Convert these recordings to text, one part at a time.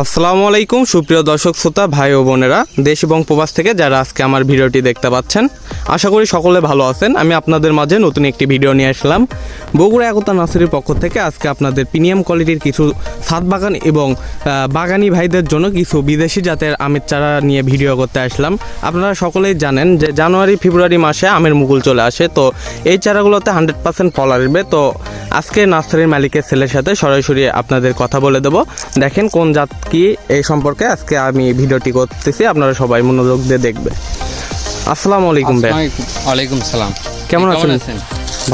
আসসালামু আলাইকুম, সুপ্রিয় দর্শক শ্রোতা, ভাই ও বোনেরা, দেশ এবং প্রবাস থেকে যারা আজকে আমার ভিডিওটি দেখতে পাচ্ছেন, আশা করি সকলে ভালো আছেন। আমি আপনাদের মাঝে নতুন একটি ভিডিও নিয়ে আসলাম। বগুড়া একতা নার্সারির পক্ষ থেকে আজকে আপনাদের প্রিমিয়াম কোয়ালিটির কিছু ছাদ বাগান এবং বাগানি ভাইদের জন্য কিছু বিদেশি জাতের আমের চারা নিয়ে ভিডিও করতে আসলাম। আপনারা সকলেই জানেন যে জানুয়ারি, ফেব্রুয়ারি মাসে আমের মুকুল চলে আসে। তো এই চারাগুলোতে হান্ড্রেড পার্সেন্ট ফল আসবে। তো আজকে নার্সারির মালিকের ছেলের সাথে সরাসরি আপনাদের কথা বলে দেবো। দেখেন কোন জাত কি এই সম্পর্কে আজকে আমি ভিডিওটি করতেছি আপনারা সবাই মনোযোগ দিয়ে দেখবে আসসালামু আলাইকুম ভাই। ওয়ালাইকুম সালাম। কেমন আছেন?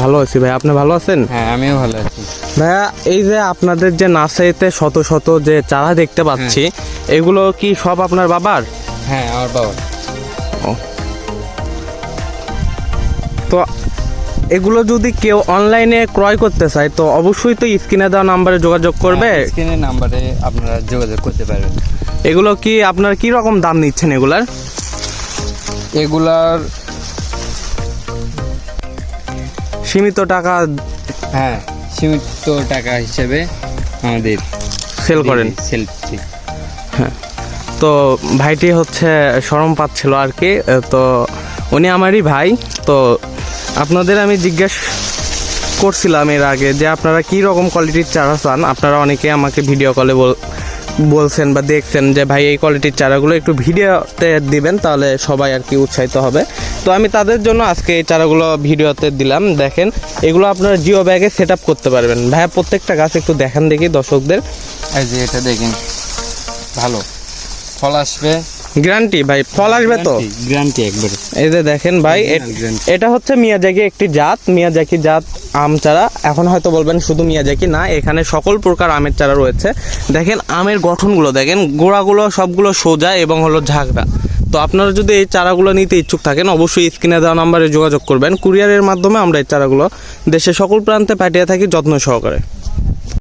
ভালো আছি ভাই আপনি ভালো আছেন? হ্যাঁ আমিও ভালো আছি। ভাইয়া এই যে আপনাদের যে নার্সারিতে শত শত যে চারা দেখতে পাচ্ছি এগুলো কি সব আপনার বাবার? হ্যাঁ আমার বাবা তো এগুলো যদি কেউ অনলাইনে ক্রয় করতে চায় তো অবশ্যই তো স্ক্রিনে দেওয়া নাম্বারে যোগাযোগ করবে। স্ক্রিনের নাম্বারে আপনারা যোগাযোগ করতে পারবেন। এগুলো কি আপনার কি রকম দাম নিচ্ছেন এগুলার? এগুলার সীমিত টাকা হ্যাঁ সীমিত টাকা হিসেবে আমাদের সেল করেন। সেল হ্যাঁ তো ভাইটি হচ্ছে সরম পাচ্ছিল আর কি তো উনি আমারই ভাই তো আপনাদের আমি জিজ্ঞেস করছিলাম এর আগে যে আপনারা কি রকম কোয়ালিটির চারা চান? আপনারা অনেকে আমাকে ভিডিও কলে বলছেন বা দেখছেন যে, ভাই, এই কোয়ালিটির চারাগুলো একটু ভিডিওতে দিবেন, তাহলে সবাই আর কি উৎসাহিত হবে। তো আমি তাদের জন্য আজকে এই চারাগুলো ভিডিওতে দিলাম। দেখেন, এগুলো আপনারা জিও ব্যাগে সেট করতে পারবেন। ভাইয়া, প্রত্যেকটা গাছ একটু দেখান দেখি দর্শকদের। এই যে এটা দেখেন, ভালো। ফল আসবে। গ্যারান্টি ভাই ফল আসবে তো? গ্যারান্টি একবারে। এই যে দেখেন ভাই এটা হচ্ছে মিয়াজাকি একটি জাত মিয়াজাকি জাত আম চারা। এখন হয়তো বলবেন শুধু মিয়াজাকি না এখানে সকল প্রকার আমের চারা রয়েছে। দেখেন আমের গঠনগুলো দেখেন গোড়াগুলো সবগুলো সোজা এবং হলো ঝাঁকড়া। তো আপনারা যদি এই চারাগুলো নিতে ইচ্ছুক থাকেন অবশ্যই স্ক্রিনে দেওয়া নাম্বারে যোগাযোগ করবেন। কুরিয়ারের মাধ্যমে আমরা এই চারাগুলো দেশের সকল প্রান্তে পাঠিয়ে থাকি যত্ন সহকারে।